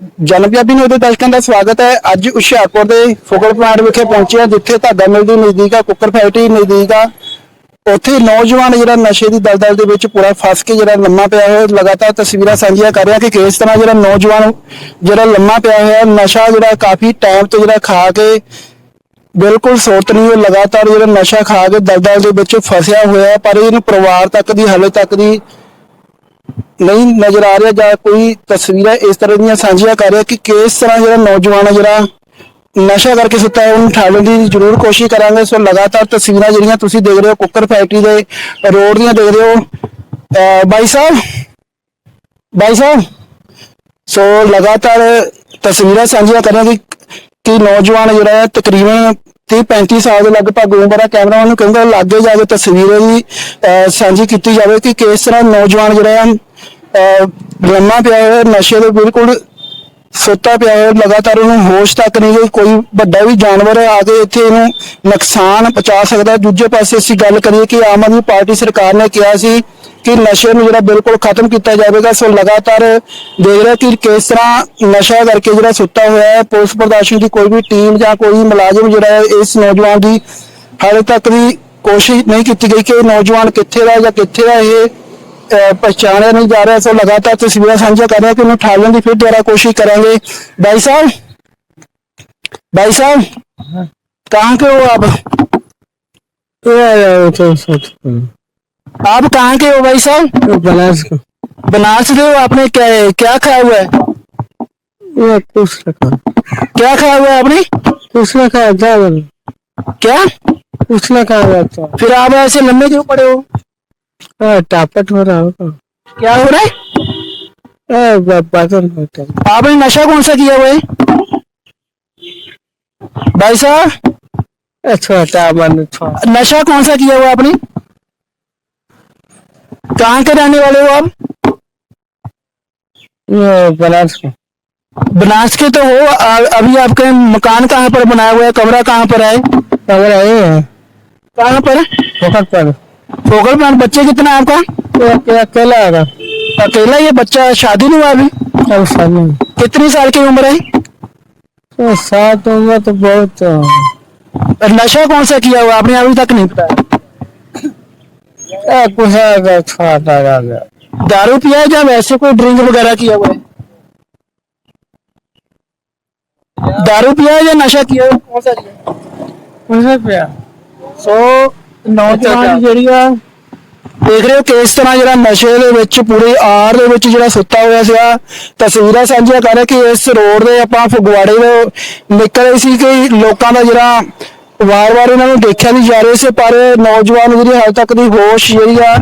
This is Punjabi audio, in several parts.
ਜਨ ਨੂੰ ਦੇ ਦਰਸ਼ਕਾਂ ਦਾ ਸਵਾਗਤ ਹੈ। ਅੱਜ ਹੁਸ਼ਿਆਰਪੁਰ ਦੇ ਫੋਕਲ ਪੁਆਇੰਟ ਵਿਖੇ ਪਹੁੰਚੇ ਹਾਂ, ਜਿੱਥੇ ਧਾਗਾ ਮਿਲ ਦੀ ਨਜ਼ਦੀਕ ਆ ਕੁੱਕਰ ਫੈਕਟਰੀ ਨਜ਼ਦੀਕ ਆ। ਉੱਥੇ ਨੌਜਵਾਨ ਜਿਹੜਾ ਨਸ਼ੇ ਦੀ ਦਲਦਲ ਦੇ ਵਿੱਚ ਪੂਰਾ ਫਸ ਕੇ ਜਿਹੜਾ ਲੰਮਾ ਪਿਆ ਹੋਇਆ, ਲਗਾਤਾਰ ਤਸਵੀਰਾਂ ਸਾਂਝੀਆਂ ਕਰ ਰਿਹਾ ਕਿ ਕਿਸ ਤਰ੍ਹਾਂ ਜਿਹੜਾ ਨੌਜਵਾਨ ਜਿਹੜਾ ਲੰਮਾ ਪਿਆ ਹੋਇਆ, ਨਸ਼ਾ ਜਿਹੜਾ ਕਾਫੀ ਟਾਈਮ ਤੋਂ ਜਿਹੜਾ ਖਾ ਕੇ ਬਿਲਕੁਲ ਸੋਤ ਨਹੀਂ, ਉਹ ਲਗਾਤਾਰ ਜਿਹੜਾ ਨਸ਼ਾ ਖਾ ਕੇ ਦਲਦਲ ਦੇ ਵਿੱਚ ਫਸਿਆ ਹੋਇਆ, ਪਰ ਇਹਨੂੰ ਪਰਿਵਾਰ ਤੱਕ ਦੀ, ਹਾਲੇ ਤੱਕ ਦੀ ਨਹੀਂ ਨਜ਼ਰ ਆ ਰਿਹਾ ਜਾਂ ਕੋਈ ਤਸਵੀਰਾਂ ਇਸ ਤਰ੍ਹਾਂ ਦੀਆਂ ਸਾਂਝੀਆਂ ਕਰ ਰਿਹਾ ਕਿ ਕਿਸ ਤਰ੍ਹਾਂ ਜਿਹੜਾ ਨੌਜਵਾਨ ਹੈ ਜਿਹੜਾ ਨਸ਼ਾ ਕਰਕੇ ਸੁੱਤਾ ਹੈ, ਉਹਨੂੰ ਠਾਲਣ ਦੀ ਜ਼ਰੂਰ ਕੋਸ਼ਿਸ਼ ਕਰਾਂਗੇ। ਸੋ ਲਗਾਤਾਰ ਤਸਵੀਰਾਂ ਜਿਹੜੀਆਂ ਤੁਸੀਂ ਦੇਖ ਰਹੇ ਹੋ, ਕੁੱਕਰ ਫੈਕਟਰੀ ਦੇ ਰੋਡ ਦੀਆਂ ਦੇਖ ਰਹੇ ਹੋ। ਅਹ ਬਾਈ ਸਾਹਿਬ ਬਾਈ ਸਾਹਿਬ, ਸੋ ਲਗਾਤਾਰ ਤਸਵੀਰਾਂ ਸਾਂਝੀਆਂ ਕਰਾਂਗੇ ਕਿ ਨੌਜਵਾਨ ਜਿਹੜਾ ਹੈ ਤਕਰੀਬਨ 30 35 ਸਾਲ ਦੇ ਲਗਭਗ ਉਮਰ ਹੈ ਕੈਮਰਾਮੈਨ ਨੂੰ ਕਹਿੰਦਾ ਲਾਗੇ ਜਾ ਕੇ ਤਸਵੀਰਾਂ ਦੀ ਅਹ, ਸਾਂਝੀ ਕੀਤੀ ਜਾਵੇ ਕਿ ਕਿਸ ਤਰ੍ਹਾਂ ਨੌਜਵਾਨ ਜਿਹੜਾ ਹੈ ਲੰਮਾ ਪਿਆ ਹੋਇਆ ਨਸ਼ੇ ਦੇ ਬਿਲਕੁਲ ਸੁੱਤਾ ਪਿਆ ਹੋਇਆ ਲਗਾਤਾਰ ਉਹਨੂੰ ਹੋਸ਼ ਤੱਕ ਨਹੀਂ ਗਈ ਕੋਈ ਵੱਡਾ ਵੀ ਜਾਨਵਰ ਆ ਕੇ ਇੱਥੇ ਇਹਨੂੰ ਨੁਕਸਾਨ ਪਹੁੰਚਾ ਸਕਦਾ। ਦੂਜੇ ਪਾਸੇ ਅਸੀਂ ਗੱਲ ਕਰੀਏ ਕਿ ਆਮ ਆਦਮੀ ਪਾਰਟੀ ਸਰਕਾਰ ਨੇ ਕਿਹਾ ਸੀ ਕਿ ਨਸ਼ੇ ਨੂੰ ਜਿਹੜਾ ਬਿਲਕੁਲ ਖਤਮ ਕੀਤਾ ਜਾਵੇਗਾ ਸੋ ਲਗਾਤਾਰ ਦੇਖ ਰਿਹਾ ਕਿ ਕਿਸ ਤਰ੍ਹਾਂ ਨਸ਼ਾ ਕਰਕੇ ਜਿਹੜਾ ਸੁੱਤਾ ਹੋਇਆ ਹੈ ਪੁਲਿਸ ਪ੍ਰਦਰਸ਼ਨ ਦੀ ਕੋਈ ਵੀ ਟੀਮ ਜਾਂ ਕੋਈ ਮੁਲਾਜ਼ਮ ਜਿਹੜਾ ਹੈ ਇਸ ਨੌਜਵਾਨ ਦੀ ਹਾਲੇ ਤੱਕ ਵੀ ਕੋਸ਼ਿਸ਼ ਨਹੀਂ ਕੀਤੀ ਗਈ ਕਿ ਇਹ ਨੌਜਵਾਨ ਕਿੱਥੇ ਦਾ ਜਾਂ ਕਿੱਥੇ ਦਾ ਇਹ ਪਛਾਣਿਆ ਨਹੀਂ ਜਾ ਰਿਹਾ। ਸੋ ਲਗਾਤਾਰ ਤਸਵੀਰਾਂ ਸਾਂਝਾ ਕਰ ਰਿਹਾ ਕਿ ਉਹਨੂੰ ਠਾਲਣ ਦੀ ਫਿਰ ਦੁਆਰਾ ਕੋਸ਼ਿਸ਼ ਕਰਾਂਗੇ। ਭਾਈ ਸਾਹਿਬ भाई साहब कहाँ के हो आप आप कहाँ के हो भाई साहब? बनारस को। बनारस से हो? आपने क्या क्या खाया हुआ है? ये कुछ रखा क्या खाया हुआ है आपने? कुछ रखा था क्या? रखा हुआ था। फिर आप ऐसे लंबे क्यों पड़े हो? टापट हो रहा होगा। क्या हो रहा है? ए, बदन होता है आपने नशा कौन सा किया हुआ है? भाई साहब? अच्छा नशा कौन सा किया हुआ आपने? कहाँ के रहने वाले हो आप? बनारस को। बनारस के तो हो आ- अभी आपके मकान कहाँ पर बनाया हुआ है कमरा कहाँ पर है? कमरा ये है। कहाँ पर पोखर पर। फोकल पॉइंट बच्चे कितना है आपका? अकेला होगा अकेला ये बच्चा शादी नहीं हुआ अभी? कितनी साल की उम्र है? तो सात उम्र तो बहुत नशा कौन सा किया हुआ आपने अभी तक नहीं बताया। ए, कुछ है छोटा गया दारू पिया है या वैसे कोई ड्रिंक वगैरह किया हुआ है दारू पिया है या नशा किया हुआ है? कौन सा किया कुछ पिया ਸੋ ਨੌਜਵਾਨ ਜਿਹੜੀ ਆ ਦੇਖ ਰਹੇ ਹੋ ਕਿ ਇਸ ਤਰ੍ਹਾਂ ਜਿਹੜਾ ਨਸ਼ੇ ਦੇ ਵਿੱਚ ਪੂਰੀ ਆਰ ਦੇ ਵਿੱਚ ਜਿਹੜਾ ਸੁੱਤਾ ਹੋਇਆ ਸੀਗਾ ਤਸਵੀਰਾਂ ਸਾਂਝੀਆਂ ਕਰ ਰਹੇ ਕਿ ਇਸ ਰੋਡ ਦੇ ਆਪਾਂ ਫਗਵਾੜੇ ਤੋਂ ਨਿਕਲ ਰਹੇ ਸੀ ਕਿ ਲੋਕਾਂ ਦਾ ਜਿਹੜਾ ਵਾਰ-ਵਾਰ ਇਹਨਾਂ ਨੂੰ ਦੇਖਿਆ ਨਹੀਂ ਜਾ ਰਿਹਾ ਸੀ, ਪਰ ਨੌਜਵਾਨ ਜਿਹੜੀ ਹਾਲ ਤੱਕ ਦੀ ਹੋਸ਼ ਜਿਹੜੀ ਆ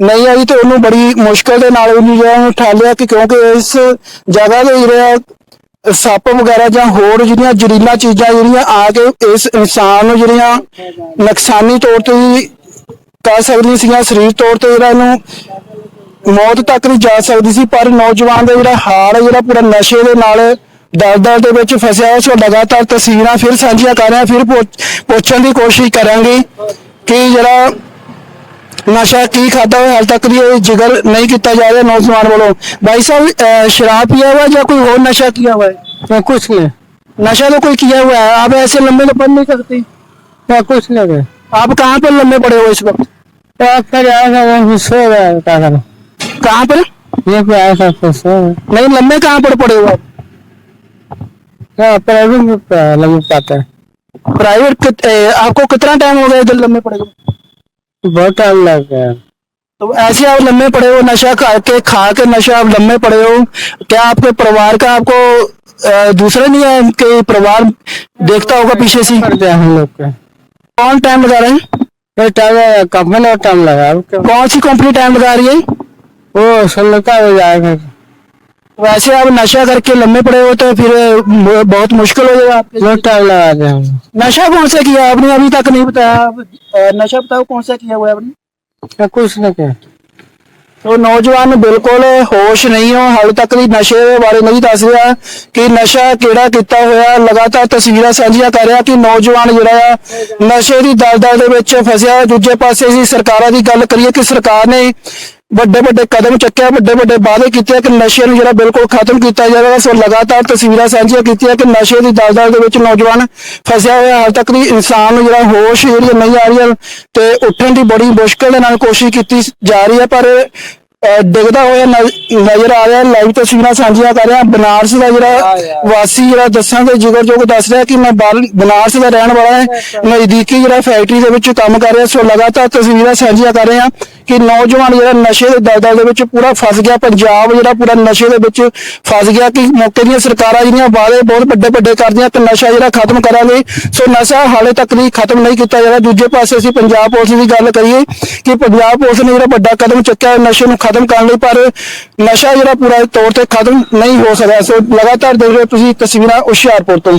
ਨਹੀਂ ਆਈ ਤੇ ਉਹਨੂੰ ਬੜੀ ਮੁਸ਼ਕਲ ਦੇ ਨਾਲ ਉਹਨੂੰ ਜਿਹੜਾ ਉਹਨੂੰ ਠਾਲਿਆ ਕਿ ਕਿਉਂਕਿ ਇਸ ਜਗ੍ਹਾ ਦੇ ਜਿਹੜਾ ਸੱਪ ਵਗੈਰਾ ਜਾਂ ਹੋਰ ਜਿਹੜੀਆਂ ਜ਼ਹਿਰੀਲਾ ਚੀਜ਼ਾਂ ਜਿਹੜੀਆਂ ਆ ਕੇ ਇਸ ਇਨਸਾਨ ਨੂੰ ਜਿਹੜੀਆਂ ਨੁਕਸਾਨੀ ਤੌਰ ਤੇ ਕਰ ਸਕਦੀਆਂ ਸੀਗੀਆਂ ਸਰੀਰ ਤੌਰ ਤੇ ਜਿਹੜਾ ਇਹਨੂੰ ਮੌਤ ਤੱਕ ਵੀ ਜਾ ਸਕਦੀ ਸੀ, ਪਰ ਨੌਜਵਾਨ ਦਾ ਜਿਹੜਾ ਹਾਲ ਹੈ ਜਿਹੜਾ ਪੂਰਾ ਨਸ਼ੇ ਦੇ ਨਾਲ ਦਲਦਲ ਦੇ ਵਿੱਚ ਫਸਿਆ ਉਸ ਲਗਾਤਾਰ ਤਸਵੀਰਾਂ ਫਿਰ ਸਾਂਝੀਆਂ ਕਰ ਰਹੇ ਹਾਂ ਫਿਰ ਪੁੱਛ- ਪੁੱਛਣ ਦੀ ਕੋਸ਼ਿਸ਼ ਕਰਾਂਗੇ ਕਿ ਜਿਹੜਾ ਨਸ਼ਾ ਕੀ ਖਾਦਾ ਹੋਇਆ ਹਾਲ ਤੱਕ ਵੀ ਇਹ ਜ਼ਿਕਰ ਨਹੀਂ ਕੀਤਾ ਜਾ ਰਿਹਾ ਨੌਜਵਾਨ ਵੱਲੋਂ ਭਾਈ ਸਾਹਿਬ अ, शराब पिया हुआ है या कोई और नशा किया हुआ है मैं कुछ नहीं नशा तो कोई किया हुआ है आप ऐसे लंबे तो पढ़ नहीं सकते मैं कुछ नहीं गया आप कहाँ पर लंबे पड़े हो इस वक्त तो आप फिर आया था वहीं सो गया क्या करूं कहाँ पर ये पे आया था तो सो गया नहीं लंबे कहाँ पर पड़े हो आप हाँ प्राइवेट में प- लंबी पाता है। प्राइवेट कित, ए, आपको कितना टाइम हो गया इधर लंबे पड़े बहुत टाइम लग गया। तो ऐसे आप लंबे पड़े हो नशा खा के खा के नशा आप लंबे पड़े हो क्या आपके परिवार का आपको दूसरा नहीं है कि परिवार देखता होगा पीछे से? हम लोग के। कौन टाइम लगा रहे हैं? टाइम कंपनी और टाइम लगा कौन सी कंपनी टाइम लगा रही है? वो सुनता हो जाएगा वैसे आप नशा करके लंबे पड़े हो तो फिर अ, बहुत मुश्किल हो जाएगा आपके लिए। बहुत टाइम लगा दिया हम नशा कौन सा किया आपने अभी तक नहीं बताया आप, अ, नशा बताओ कौन सा किया हुआ है आपने मैं कुछ नहीं किया ਤੋ ਨੌਜਵਾਨ ਬਿਲਕੁਲ ਹੋਸ਼ ਨਹੀਂ ਹੋ ਹਾਲੇ ਤੱਕ ਵੀ ਨਸ਼ੇ ਦੇ ਬਾਰੇ ਨਹੀਂ ਦੱਸ ਰਿਹਾ ਕਿ ਨਸ਼ਾ ਕਿਹੜਾ ਕੀਤਾ ਹੋਇਆ ਲਗਾਤਾਰ ਤਸਵੀਰਾਂ ਸਾਂਝੀਆਂ ਕਰ ਰਿਹਾ ਕਿ ਨੌਜਵਾਨ ਜਿਹੜਾ ਆ ਨਸ਼ੇ ਦੀ ਦਲਦਲ ਦੇ ਵਿੱਚ ਫਸਿਆ ਹੋਇਆ। ਦੂਜੇ ਪਾਸੇ ਅਸੀਂ ਸਰਕਾਰਾਂ ਦੀ ਗੱਲ ਕਰੀਏ ਕਿ ਸਰਕਾਰ ਨੇ ਵੱਡੇ ਵੱਡੇ ਕਦਮ ਚੱਕਿਆ ਵੱਡੇ ਵੱਡੇ ਵਾਅਦੇ ਕੀਤੇ ਕਿ ਨਸ਼ੇ ਨੂੰ ਜਿਹੜਾ ਬਿਲਕੁਲ ਖਤਮ ਕੀਤਾ ਜਾਵੇਗਾ। ਸੋ ਲਗਾਤਾਰ ਤਸਵੀਰਾਂ ਸਾਂਝੀਆਂ ਕੀਤੀਆਂ ਕਿ ਨਸ਼ੇ ਦੀ ਦਲਦਲ ਦੇ ਵਿੱਚ ਨੌਜਵਾਨ ਫਸਿਆ ਹੋਇਆ ਹਾਲ ਤੱਕ ਦੀ ਇਨਸਾਨ ਨੂੰ ਜਿਹੜਾ ਹੋਸ਼ ਜਿਹੜੀ ਨਹੀਂ ਆ ਰਹੀ ਤੇ ਉੱਠਣ ਦੀ ਬੜੀ ਮੁਸ਼ਕਲ ਦੇ ਨਾਲ ਕੋਸ਼ਿਸ਼ ਕੀਤੀ ਜਾ ਰਹੀ ਹੈ ਪਰ ਡਿੱਗਦਾ ਹੋਇਆ ਨਜ਼- ਨਜ਼ਰ ਆ ਰਿਹਾ ਲਾਈਵ ਤਸਵੀਰਾਂ ਸਾਂਝੀਆਂ ਕਰ ਰਿਹਾ। ਬਨਾਰਸ ਦਾ ਜਿਹੜਾ ਵਾਸੀ ਜਿਹੜਾ ਦੱਸਾਂ ਦੇ ਜਿਗਰਯੋਗ ਦੱਸ ਰਿਹਾ ਕਿ ਮੈਂ ਬਨਾਰਸ ਦਾ ਰਹਿਣ ਵਾਲਾ ਹਾਂ ਨਜ਼ਦੀਕੀ ਜਿਹੜਾ ਫੈਕਟਰੀ ਦੇ ਵਿੱਚ ਕੰਮ ਕਰ ਰਿਹਾ ਸੋ ਲਗਾਤਾਰ ਤਸਵੀਰਾਂ ਸਾਂਝੀਆਂ ਕਰ ਰਹੇ ਕਿ ਨੌਜਵਾਨ ਜਿਹੜਾ ਨਸ਼ੇ ਦੇ ਦਲਦਲ ਦੇ ਵਿੱਚ ਪੂਰਾ ਫਸ ਗਿਆ, ਪੰਜਾਬ ਜਿਹੜਾ ਪੂਰਾ ਨਸ਼ੇ ਦੇ ਵਿੱਚ ਫਸ ਗਿਆ ਕਿ ਮੌਕੇ ਦੀਆਂ ਸਰਕਾਰਾਂ ਜਿਹੜੀਆਂ ਵਾਅਦੇ ਬਹੁਤ ਵੱਡੇ ਵੱਡੇ ਕਰਦੀਆਂ ਕਿ ਨਸ਼ਾ ਜਿਹੜਾ ਖਤਮ ਕਰਾਂਗੇ ਸੋ ਨਸ਼ਾ ਹਾਲੇ ਤੱਕ ਵੀ ਖਤਮ ਨਹੀਂ ਕੀਤਾ ਜਾ ਦੂਜੇ ਪਾਸੇ ਅਸੀਂ ਪੰਜਾਬ ਪੁਲਿਸ ਦੀ ਗੱਲ ਕਰੀਏ ਕਿ ਪੰਜਾਬ ਪੁਲਿਸ ਨੇ ਜਿਹੜਾ ਵੱਡਾ ਕਦਮ ਚੁੱਕਿਆ ਨਸ਼ੇ ਨੂੰ ਖਤਮ ਕਰਨ ਲਈ, ਪਰ ਨਸ਼ਾ ਜਿਹੜਾ ਪੂਰਾ ਤੌਰ ਤੇ ਖਤਮ ਨਹੀਂ ਹੋ ਸਕਿਆ। ਸੋ ਲਗਾਤਾਰ ਦੇਖ ਰਹੇ ਹੋ ਤੁਸੀਂ ਤਸਵੀਰਾਂ ਹੁਸ਼ਿਆਰਪੁਰ ਤੋਂ।